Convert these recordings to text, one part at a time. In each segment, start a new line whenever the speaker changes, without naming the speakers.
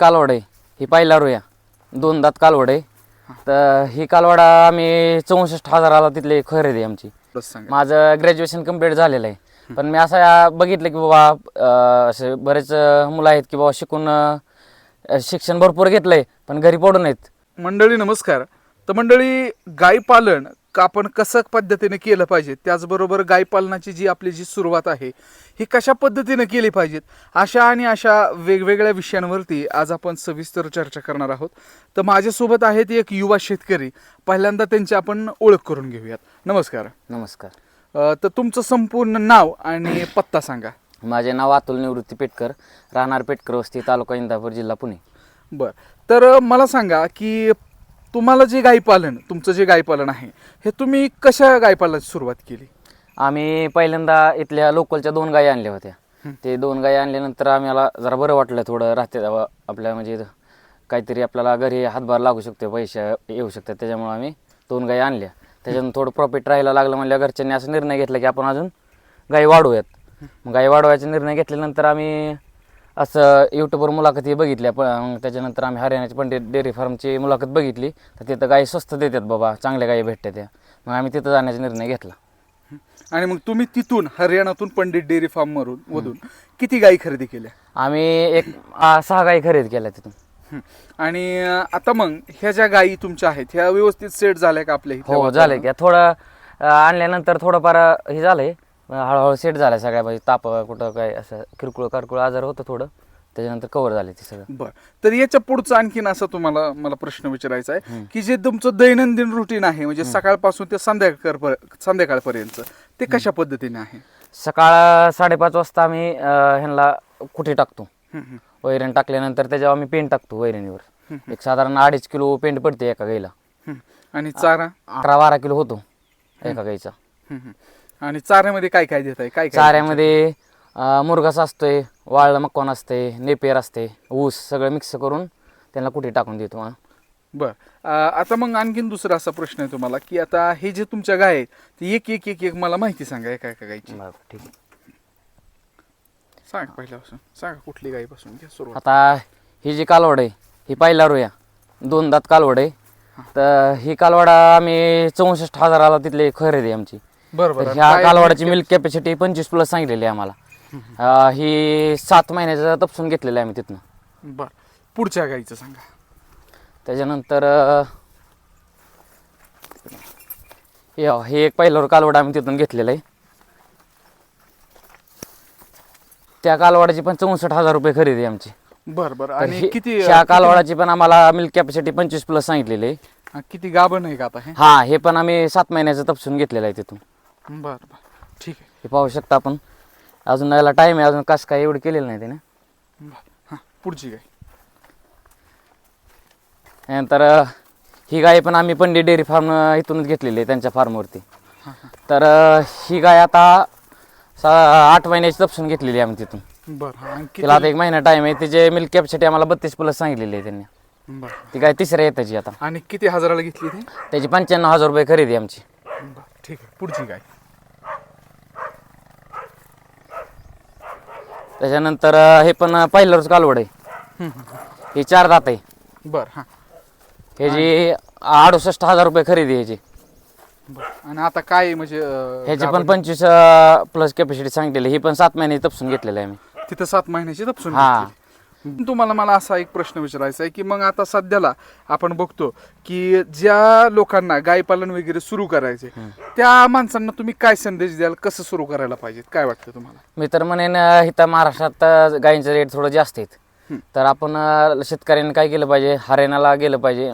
कालवड आहे ही पहिला रोया दोन दात कालवड. आहे तर ही कालवडा आम्ही चौसष्ट हजाराला तिथली खरेदी आहे आमची. माझं ग्रॅज्युएशन कंप्लीट झालेलं आहे. पण मी असं बघितलं की बाबा असे बरेच मुलं आहेत की बाबा शिकून शिक्षण भरपूर घेतलं आहे पण घरी पडून आहेत.
मंडळी नमस्कार. तर मंडळी गाय पालन आपण कसं पद्धतीने केलं पाहिजे? त्याचबरोबर गाय पालनाची जी आपली जी सुरुवात आहे ही कशा पद्धतीने केली पाहिजेत? अशा आणि अशा वेगवेगळ्या विषयांवरती आज आपण सविस्तर चर्चा करणार आहोत. तर माझ्यासोबत आहेत एक युवा शेतकरी. पहिल्यांदा त्यांची आपण ओळख करून घेऊयात. नमस्कार.
नमस्कार.
तर तुमचं संपूर्ण नाव आणि पत्ता सांगा.
माझे नाव अतुल निवृत्ती पेटकर राहणार पेटकर वस्ती तालुका इंदापूर जिल्हा पुणे.
बर. तर मला सांगा की तुम्हाला जे गाय पालन तुमचं जे गाय पालन आहे हे तुम्ही कशा गाय पालनाची सुरुवात केली?
आम्ही पहिल्यांदा इथल्या लोकलच्या दोन गायी आणल्या होत्या. ते दोन गायी आणल्यानंतर आम्हाला जरा बरं वाटलं थोडं राहते आपल्या म्हणजे काहीतरी आपल्याला घरी हातभार लागू शकतो पैसे येऊ शकतात त्याच्यामुळे आम्ही दोन गायी आणल्या. त्याच्यातून थोडं प्रॉफिट राहायला लागलं म्हणल्या घरच्यांनी असं निर्णय घेतला की आपण अजून गायी वाढवूयात मग गायी वाढवायचा निर्णय घेतल्यानंतर आम्ही असं यूट्यूबवर मुलाखती बघितल्या. प मग त्याच्यानंतर आम्ही हरियाणाची पंडित डेअरी फार्मची मुलाखत बघितली. तर तिथं गायी स्वस्त देतात बाबा. चांगल्या गायी भेटतात त्या. मग आम्ही तिथं जाण्याचा निर्णय घेतला.
आणि मग तुम्ही तिथून हरियाणातून पंडित डेअरी फार्म मधून मधून किती गायी खरेदी केल्या?
आम्ही एक आ, सहा गायी खरेदी केल्या तिथून.
हं. आणि अ, आता मग ह्या ज्या गायी तुमच्या आहेत ह्या व्यवस्थित सेट झाल्या का आपल्या इथल्या
हो झालंय की. थोडं अ, आणल्यानंतर थोडंफार हे झालंय. हळूहळू सेट झालं सगळ्या बाजू ताप कुठं काय असं किरकोळ कारकोळ आजार होतं थोडं. त्याच्यानंतर कव्हर झाले ते सगळं.
बर. तर याच्या पुढचं आणखीन असं तुम्हाला मला प्रश्न विचारायचा आहे की जे तुमचं दैनंदिन रुटीन आहे म्हणजे सकाळपासून ते संध्याकाळ संध्याकाळपर्यंत ते कशा पद्धतीने आहे?
सकाळ साडेपाच वाजता आम्ही ह्यांना कुठे टाकतो. वैरण टाकल्यानंतर त्याच्यावर आम्ही पेंट टाकतो वैरणीवर. एक साधारण अडीच किलो पेंट पडते एका गाईला.
हं. आणि चारा?
अकरा बारा किलो होतो एका गाईचा.
आणि चाऱ्यामध्ये काय काय देत आहे काय काय
चाऱ्यामध्ये अं, मुरघास असतोय वाळलं मक्कॉन असते नेपेर असते ऊस सगळं मिक्स करून त्यांना कुठे टाकून देतो मग.
बर. आता मग आणखीन दुसरा असा प्रश्न आहे तुम्हाला की आता हे जे तुमच्या गाय आहेत ते एक एक एक एक मला माहिती सांगा एका एका गायची.
बरं, ठीक आहे.
सांगा पहिल्यापासून. सांगा कुठली गायीपासून घ्या सुरुवात.
आता ही जी कालवड आहे ही पहिला रोया. दोन दात कालवड आहे. तर ही कालवडा आम्ही चौसष्ट हजाराला तिथली खरेदी आहे आमची.
बरोबर
तर ह्या कालवडाची मिल्क कॅपॅसिटी पंचवीस प्लस सांगितलेली आहे आम्हाला. अं, ही सात महिन्याचं तपसून घेतलेलं आहे आम्ही तिथनं.
बर. पुढच्या गायीचं सांगा.
त्याच्यानंतर अं, हे एक पहिल्यावर कालवड आम्ही तिथून घेतलेलं आहे. त्या कालवडाची पण चौसष्ट हजार रुपये खरेदी आहे आमची.
बर बर.
तर
आणि
हे-
किती
ह्या कालवडाची पण आम्हाला मिल्क कॅपॅसिटी पंचवीस प्लस सांगितलेली आहे.
किती गाभण आहे का आता हे?
हा हे पण आम्ही सात महिन्याचं तपसून घेतलेलं आहे तिथून.
बर बर. ठीक आहे.
हे पाहू शकता आपण. अजून याला टाइम आहे अजून कसं काय एवढं केलेलं नाही त्याने
बर. हा पुढची गाय.
नंतर अं, ही गाय पण आम्ही पंडित डेअरी फार्म इथूनच घेतलेली आहे त्यांच्या फार्मवरती. तर अं, ही गाय आता सा आठ महिन्याची तपसून घेतलेली आहे आम्ही तिथून.
बर हा. आणि
तिला आता
किती
एक महिना टाइम आहे. तिचे मिल्क कॅपॅसिटी आम्हाला बत्तीस प्लस सांगितलेली आहे त्यांनी.
बर.
ती गाय तिसऱ्या येताची आता.
आणि किती हजाराला घेतली ती?
त्याची पंच्याण्णव हजार रुपये खरेदी आहे आमची.
बर ठीक आहे. पुढची गाय.
त्याच्यानंतर अं, हे पण पहिल्यावरच कालवड आहे ही चार दात आहे
बर हा
ह्याची अडुसष्ट हजार रुपये खरेदी आहे ह्याची
बर आणि आता काय म्हणजे अं,
ह्याची पण
गाभण?
पंचवीस प्लस कॅपॅसिटी सांगितलेली ही पण सात महिने तपसून घेतलेलं आहे आम्ही
तिथं सात महिन्याची तपसून
हा.
घेतली. तुम्हाला मला असा एक प्रश्न विचारायचा आहे की मग आता सध्याला आपण बघतो की ज्या लोकांना गाय पालन वगैरे सुरू करायचे त्या माणसांना तुम्ही काय संदेश द्याल? कसं सुरू करायला पाहिजे काय वाटतं तुम्हाला?
मी तर म्हणेन इथं महाराष्ट्रात गायींचे रेट थोडं जास्त आहेत. तर आपण शेतकऱ्यांनी काय केलं पाहिजे? हरियाणाला गेलं पाहिजे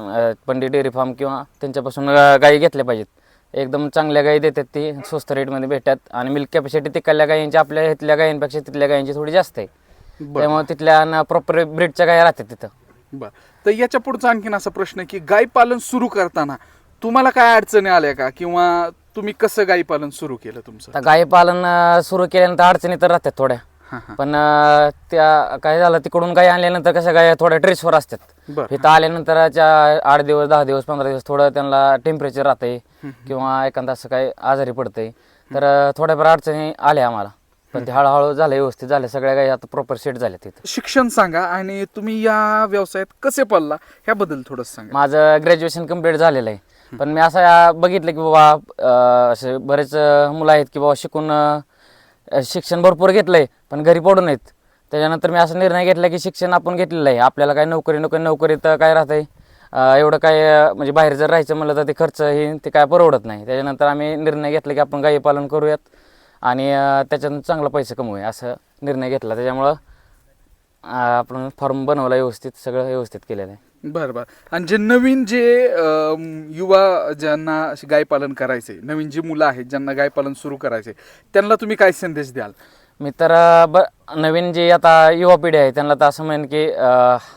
पंडित डेअरी फार्म किंवा त्यांच्यापासून गायी घेतल्या पाहिजेत. एकदम चांगल्या गायी देतात ती स्वस्त रेटमध्ये भेटतात. आणि मिल्क कॅपॅसिटी तिकडल्या गायींची आपल्या इथल्या गायींपेक्षा तिथल्या गायींची थोडी जास्त आहे. त्यामुळे तिथल्या प्रॉपर ब्रीडच्या गायी राहतात तिथं.
बर. तर याच्या पुढचा आणखीन असा प्रश्न की गाय पालन सुरू करताना तुम्हाला काय अडचणी आल्या का? किंवा तुम्ही कसं गाय पालन सुरू केलं तुमचं?
गायी पालन सुरू केल्यानंतर अडचणी तर राहतात थोड्या. पण त्या काय झालं तिकडून गाय आणल्यानंतर कशा गाय थोड्या ट्रेसवर असतात. इथं आल्यानंतर आठ दिवस दहा दिवस पंधरा दिवस थोडं त्यांना टेम्परेचर राहतंय किंवा एखादा असं काही आजारी पडतंय. तर थोड्याफार अडचणी आल्या आम्हाला. पण ते हळूहळू झालं व्यवस्थित झालं सगळ्या गाई आता प्रॉपर सेट झाल्या तिथं
शिक्षण सांगा आणि तुम्ही या व्यवसायात कसे पडला ह्याबद्दल थोडं सांगा.
माझं ग्रॅज्युएशन कंप्लीट झालेलं आहे. पण मी असं बघितलं की बाबा अं, असे बरेच अं, मुलं आहेत की बाबा शिकून अं, शिक्षण भरपूर घेतलंय पण घरी पडून आहेत त्याच्यानंतर मी असा निर्णय घेतला की शिक्षण आपण घेतलेलं आहे. आपल्याला काय नोकरी नको नोकरीत काय राहतंय? अं, एवढं काय अं, म्हणजे बाहेर जर राहायचं म्हणलं तर ते खर्च हे ते काय परवडत नाही. त्याच्यानंतर आम्ही निर्णय घेतला की आपण गाई पालन करूयात. आणि त्याच्यातून चांगला पैसे कमवूया असं निर्णय घेतला. त्याच्यामुळं आपण फॉर्म बनवला व्यवस्थित सगळं व्यवस्थित केलेलं आहे.
बरं बरं. आणि जे नवीन जे युवा ज्यांना गाय पालन करायचे नवीन जी मुलं आहेत ज्यांना गाय पालन सुरू करायचे त्यांना तुम्ही काय संदेश द्याल?
मी तर ब नवीन जे आता युवा पिढी आहे त्यांना तर असं म्हणेन की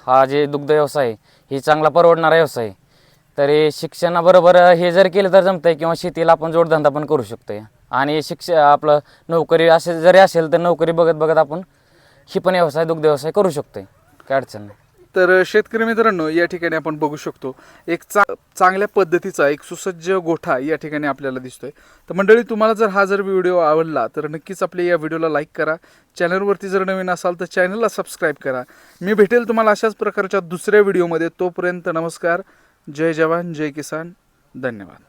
हा जे दुग्ध व्यवसाय आहे, ही चांगला परवडणारा व्यवसाय आहे. तरी शिक्षणाबरोबर हे जर केलं तर जमतंय किंवा शेतीला आपण जोडधंदा पण करू शकतोय. आणि शिक्ष आपलं नोकरी असे जरी असेल तर नोकरी बघत बघत आपण ही पण व्यवसाय दुग्ध व्यवसाय करू शकतोय. काय अडचण नाही.
तर शेतकरी मित्रांनो या ठिकाणी आपण बघू शकतो एक चा चांगल्या पद्धतीचा एक सुसज्ज गोठा या ठिकाणी आपल्याला दिसतोय. तर मंडळी तुम्हाला जर हा जर व्हिडिओ आवडला तर नक्कीच आपल्या या व्हिडिओला लाईक करा. चॅनलवरती जर नवीन असाल तर चॅनलला सबस्क्राईब करा. मी भेटेल तुम्हाला अशाच प्रकारच्या दुसऱ्या व्हिडिओमध्ये. तोपर्यंत नमस्कार. जय जवान जय किसान. धन्यवाद.